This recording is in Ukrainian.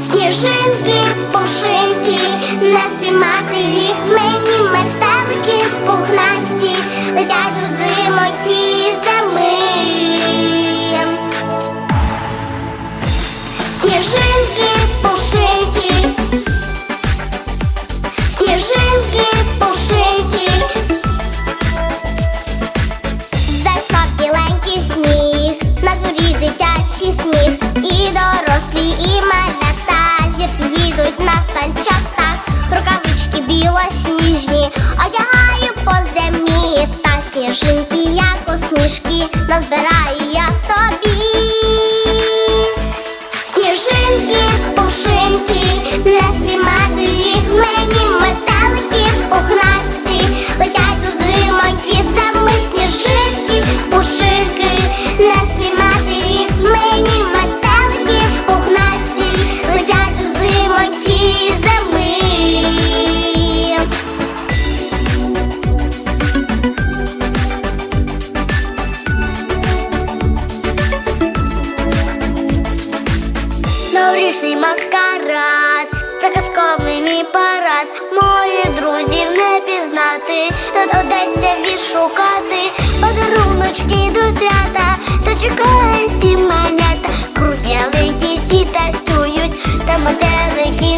Сніжинки, дитячий сміх, і дорослі, і малята зірки їдуть на санчатах, рукавички білосніжні, одягаю по землі, та сніжинки, як усмішки, назбираю я тобі. Маскарад, це казковий мій парад. Моїх друзів не пізнати, то доведеться відшукати. Подаруночки до свята, то чекає всі манята. Круглявенькі всі танцюють, та метелики